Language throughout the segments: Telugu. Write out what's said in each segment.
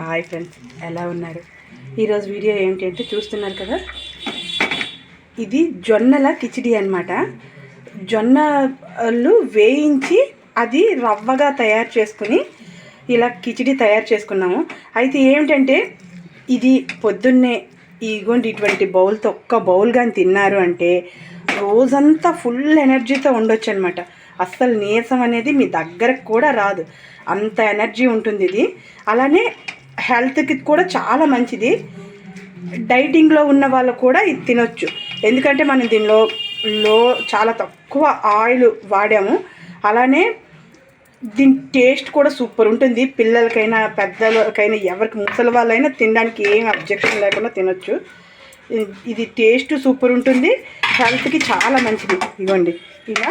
హాయ్ ఫ్రెండ్స్ ఎలా ఉన్నారు? ఈరోజు వీడియో ఏంటంటే చూస్తున్నారు కదా? ఇది జొన్నల కిచిడి అనమాట జొన్నలు వేయించి అది రవ్వగా తయారు చేసుకుని ఇలా కిచిడి తయారు చేసుకున్నాము. అయితే ఏమిటంటే ఇది పొద్దున్నే ఇగోండి ఇటువంటి బౌల్తో ఒక్క బౌల్ కానీ తిన్నారు అంటే రోజంతా ఫుల్ ఎనర్జీతో ఉండొచ్చు అనమాట అస్సలు నీరసం అనేది మీ దగ్గరకు కూడా రాదు. అంత ఎనర్జీ ఉంటుంది ఇది. అలానే హెల్త్కి కూడా చాలా మంచిది. డైటింగ్లో ఉన్న వాళ్ళు కూడా ఇది తినొచ్చు. ఎందుకంటే మనం దీనిలో లో చాలా తక్కువ ఆయిల్ వాడాము. అలానే దీని టేస్ట్ కూడా సూపర్ ఉంటుంది. పిల్లలకైనా పెద్దలకైనా ఎవరికి ముసలి వాళ్ళైనా తినడానికి ఏం అబ్జెక్షన్ లేకుండా తినొచ్చు. ఇది టేస్ట్ సూపర్ ఉంటుంది. హెల్త్కి చాలా మంచిది. ఇవ్వండి. ఇలా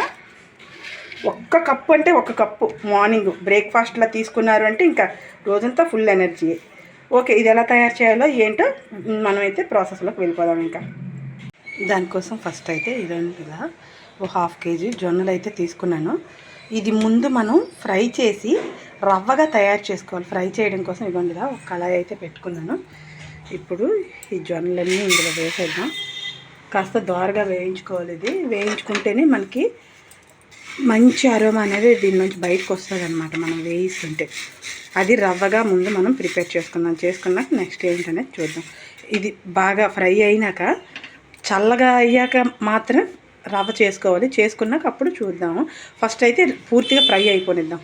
ఒక్క కప్పు అంటే ఒక కప్పు. మార్నింగ్ బ్రేక్ఫాస్ట్లో తీసుకున్నారు అంటే ఇంకా రోజంతా ఫుల్ ఎనర్జీ. ఓకే ఇది ఎలా తయారు చేయాలో ఏంటో మనమైతే ప్రాసెస్లోకి వెళ్ళిపోదాం ఇంకా. దానికోసం ఫస్ట్ అయితే ఇదండి ఇలా ఓ హాఫ్ కేజీ జొన్నలు అయితే తీసుకున్నాను. ఇది ముందు మనం ఫ్రై చేసి రవ్వగా తయారు చేసుకోవాలి. ఫ్రై చేయడం కోసం ఇవ్వండి ఇలా ఒక కళాయి అయితే పెట్టుకున్నాను. ఇప్పుడు ఈ జొన్నలన్నీ ఇందులో వేసేద్దాం. కాస్త దోరగా వేయించుకోవాలి ఇది. వేయించుకుంటేనే మనకి మంచి అరోమా అనేది దీని నుంచి బయటకు వస్తుంది అనమాట మనం వేయిస్తుంటే. అది రవ్వగా ముందు మనం ప్రిపేర్ చేసుకుందాం. చేసుకున్నాక నెక్స్ట్ ఏంటనేది చూద్దాం. ఇది బాగా ఫ్రై అయినాక చల్లగా అయ్యాక మాత్రం రవ్వ చేసుకోవాలి. చేసుకున్నాక అప్పుడు చూద్దాము ఫస్ట్ అయితే పూర్తిగా ఫ్రై అయిపోనిద్దాం.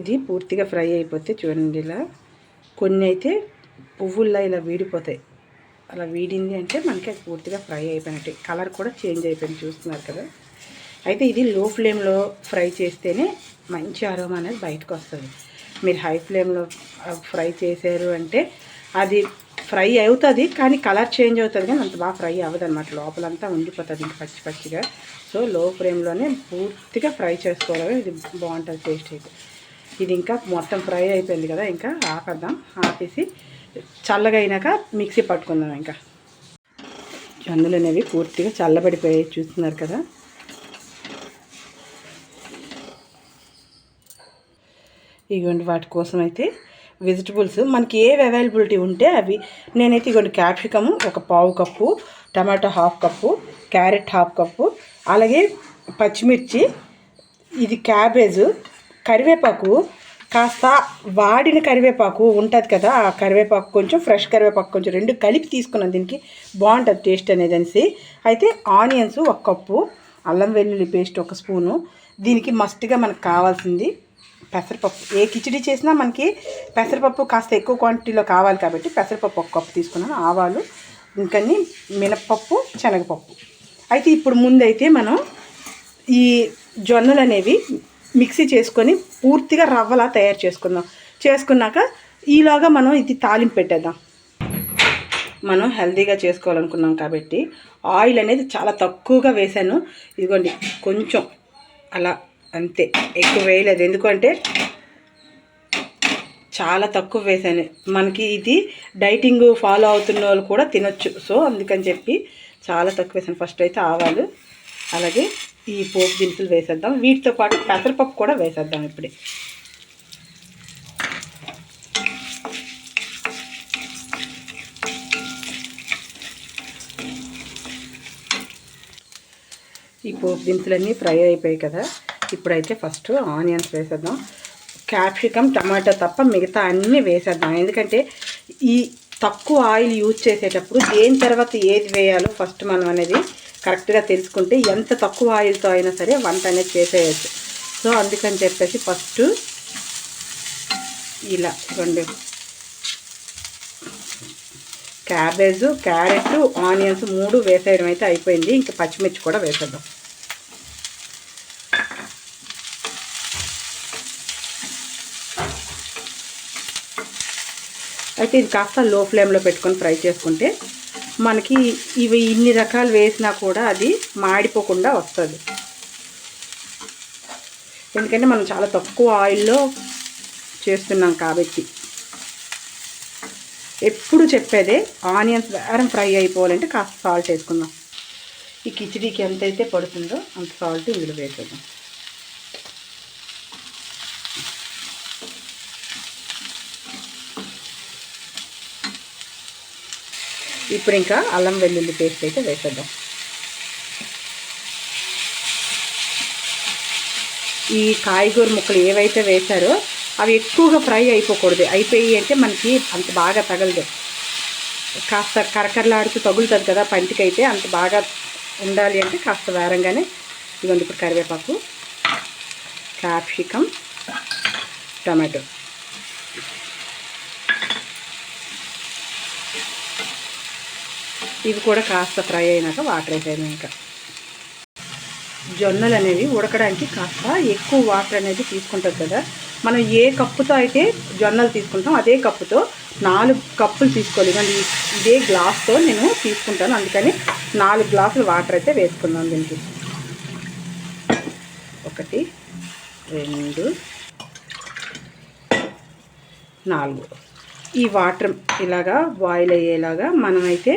ఇది పూర్తిగా ఫ్రై అయిపోతే చూడండి ఇలా. కొన్ని అయితే పువ్వుల్లో ఇలా వీడిపోతాయి. అలా వీడింది అంటే మనకి పూర్తిగా ఫ్రై అయిపోయినట్టు. కలర్ కూడా చేంజ్ అయిపోయింది చూస్తున్నారు కదా. అయితే ఇది లో ఫ్లేమ్లో ఫ్రై చేస్తేనే మంచి అరోమా అనేది బయటకు వస్తుంది. మీరు హై ఫ్లేమ్లో ఫ్రై చేశారు అంటే అది ఫ్రై అవుతుంది కానీ కలర్ చేంజ్ అవుతుంది కానీ అంత బాగా ఫ్రై అవ్వదు అనమాట లోపలంతా ఉండిపోతుంది ఇంకా పచ్చి పచ్చిగా. సో లో ఫ్లేమ్లోనే పూర్తిగా ఫ్రై చేసుకోవాలి ఇది బాగుంటుంది టేస్ట్ అయితే. ఇది ఇంకా మొత్తం ఫ్రై అయిపోయింది కదా ఇంకా ఆపేద్దాం. ఆపేసి చల్లగా అయినాక మిక్సీ పట్టుకుందాం ఇంకా. జొన్నలు అనేవి పూర్తిగా చల్లబడిపోయాయి చూస్తున్నారు కదా. ఇగోండి వాటి కోసం అయితే వెజిటబుల్స్. మనకి ఏవి అవైలబిలిటీ ఉంటే అవి. నేనైతే ఇగోండి క్యాప్సికమ్ ఒక పావు cup tomato half cup carrot half cup అలాగే పచ్చిమిర్చి ఇది క్యాబేజ్ కరివేపాకు కాస్త వాడిన కరివేపాకు ఉంటుంది కదా ఆ కరివేపాకు కొంచెం ఫ్రెష్ కరివేపాకు కొంచెం రెండు కలిపి తీసుకున్నాను దీనికి. బాగుంటుంది టేస్ట్ అనేది అనేసి. అయితే ఆనియన్స్ ఒక కప్పు అల్లం వెల్లుల్లి పేస్ట్ ఒక స్పూను. దీనికి మస్ట్గా మనకు కావాల్సింది పెసరపప్పు. ఏ కిచిడి చేసినా మనకి పెసరపప్పు కాస్త ఎక్కువ క్వాంటిటీలో కావాలి కాబట్టి పెసరపప్పు ఒక కప్పు తీసుకున్నాను ఆవాలు ఇంకని మినప్పప్పు శనగపప్పు. అయితే ఇప్పుడు ముందైతే మనం ఈ జొన్నలు అనేవి మిక్సీ చేసుకొని పూర్తిగా రవ్వలా తయారు చేసుకుందాం. చేసుకున్నాక ఈలోగా మనం ఇది తాలింపు పెట్టేద్దాం. మనం హెల్తీగా చేసుకోవాలనుకున్నాం కాబట్టి ఆయిల్ అనేది చాలా తక్కువగా వేసాను ఇదిగోండి కొంచెం అలా అంతే ఎక్కువ వేయలేదు. ఎందుకంటే చాలా తక్కువ వేసాను మనకి ఇది డైటింగ్ ఫాలో అవుతున్న వాళ్ళు కూడా తినొచ్చు. సో అందుకని చెప్పి చాలా తక్కువ వేసాను ఫస్ట్ అయితే ఆవాలు అలాగే ఈ పోపు దినుసులు వేసేద్దాం. వీటితో పాటు పెసరపప్పు కూడా వేసేద్దాం ఇప్పుడే. ఈ పోపు దినుసులన్నీ ఫ్రై అయిపోయాయి కదా. ఇప్పుడైతే ఫస్ట్ ఆనియన్స్ వేసేద్దాం. క్యాప్సికమ్ టమాటా తప్ప మిగతా అన్నీ వేసేద్దాం. ఎందుకంటే ఈ తక్కువ ఆయిల్ యూజ్ చేసేటప్పుడు దేని తర్వాత ఏది వేయాలో ఫస్ట్ మనం అనేది కరెక్ట్గా తెలుసుకుంటే ఎంత తక్కువ ఆయిల్తో అయినా సరే వంట అనేది చేసేయచ్చు. సో అందుకని చెప్పేసి ఫస్ట్ ఇలా రెండు క్యాబేజు క్యారెట్ ఆనియన్స్ మూడు వేసేయడం అయితే అయిపోయింది. ఇంకా పచ్చిమిర్చి కూడా వేసేద్దాం. అయితే ఇది కాస్త లో ఫ్లేమ్లో పెట్టుకొని ఫ్రై చేసుకుంటే మనకి ఇవి ఇన్ని రకాలు వేసినా కూడా అది మాడిపోకుండా వస్తుంది. ఎందుకంటే మనం చాలా తక్కువ ఆయిల్లో చేస్తున్నాం కాబట్టి. ఎప్పుడు చెప్పేదే ఆనియన్స్ వేరం ఫ్రై అయిపోవాలంటే కాస్త సాల్ట్ వేసుకుందాం. ఈ కిచిడీకి ఎంతైతే పడుతుందో అంత సాల్ట్ ఇందులో వేసేద్దాం. ఇప్పుడు ఇంకా అల్లం వెల్లుల్లి పేస్ట్ అయితే వేసేద్దాం. ఈ కాయగూర ముక్కలు ఏవైతే వేశారో అవి ఎక్కువగా ఫ్రై అయిపోకూడదు. అయిపోయి అంటే మనకి అంత బాగా తగలదు. కాస్త కరకరలాడుతూ తగులుతుంది కదా పంటికైతే అంత బాగా ఉండాలి అంటే కాస్త వేరంగానే ఇదిగోండి ఇప్పుడు కరివేపాకు క్యాప్సికం టమాటో. ఇవి కూడా కాస్త ఫ్రై అయినాక వాటర్ వేసాను ఇంకా. జొన్నలు అనేవి ఉడకడానికి కాస్త ఎక్కువ వాటర్ అనేది తీసుకుంటుంది కదా. మనం ఏ కప్పుతో అయితే జొన్నలు తీసుకుంటాం అదే కప్పుతో నాలుగు కప్పులు తీసుకోవాలి. ఇవ్వండి ఇదే గ్లాస్తో నేను తీసుకుంటాను. అందుకని నాలుగు గ్లాసులు వాటర్ అయితే వేసుకుందాం దీనికి. ఒకటి రెండు నాలుగు. ఈ వాటర్ ఇలాగా బాయిల్ అయ్యేలాగా మనమైతే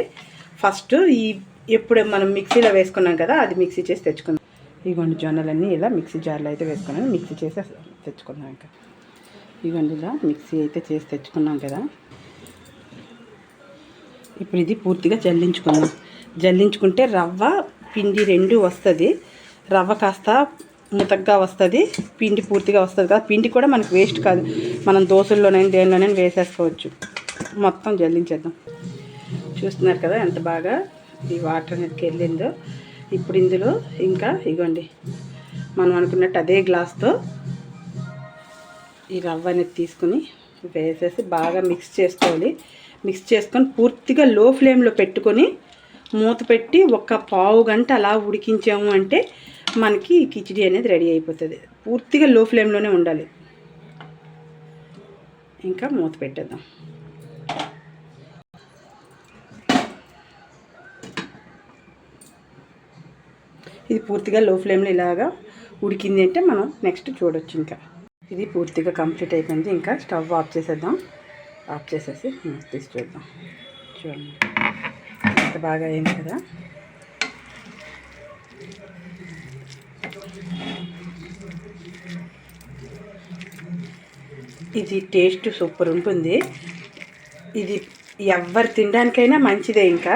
ఫస్ట్ ఈ ఎప్పుడు మనం మిక్సీలో వేసుకున్నాం కదా అది మిక్సీ చేసి తెచ్చుకుందాం. ఇగోండి జొన్నలన్నీ ఇలా మిక్సీ జార్లో అయితే వేసుకున్నాను మిక్సీ చేసి తెచ్చుకుందాం ఇంకా. ఇగోండి ఇలా మిక్సీ అయితే చేసి తెచ్చుకున్నాం కదా. ఇప్పుడు ఇది పూర్తిగా జల్లించుకుందాం. జల్లించుకుంటే రవ్వ పిండి రెండు వస్తుంది. రవ్వ కాస్త ముతగ్గా వస్తుంది. పిండి పూర్తిగా వస్తుంది కదా. పిండి కూడా మనకి వేస్ట్ కాదు. మనం దోశల్లోనైనా దేనిలోనైనా వేసేసుకోవచ్చు. మొత్తం జల్లించేద్దాం. చూస్తున్నారు కదా ఎంత బాగా ఈ వాటర్ అనేది వెళ్ళిందో. ఇప్పుడు ఇందులో ఇంకా ఇగోండి మనం అనుకున్నట్టు అదే గ్లాస్తో ఈ రవ్వ అనేది తీసుకుని వేసేసి బాగా మిక్స్ చేసుకోవాలి. మిక్స్ చేసుకొని పూర్తిగా లో ఫ్లేమ్లో పెట్టుకొని మూత పెట్టి ఒక పావు గంట అలా ఉడికించాము అంటే మనకి కిచిడి అనేది రెడీ అయిపోతుంది. పూర్తిగా లో ఫ్లేమ్లోనే ఉండాలి. ఇంకా మూత పెట్టేద్దాం. ఇది పూర్తిగా లో ఫ్లేమ్లో ఇలాగా ఉడికింది అంటే మనం నెక్స్ట్ చూడొచ్చు ఇంకా. ఇది పూర్తిగా కంప్లీట్ అయిపోయింది. ఇంకా స్టవ్ ఆఫ్ చేసేద్దాం. ఆఫ్ చేసేసి తీసి చూద్దాం చూడండి. ఎంత బాగా అయింది కదా. ఇది టేస్ట్ సూపర్ ఉంటుంది. ఇది ఎవరు తినడానికైనా మంచిదే ఇంకా.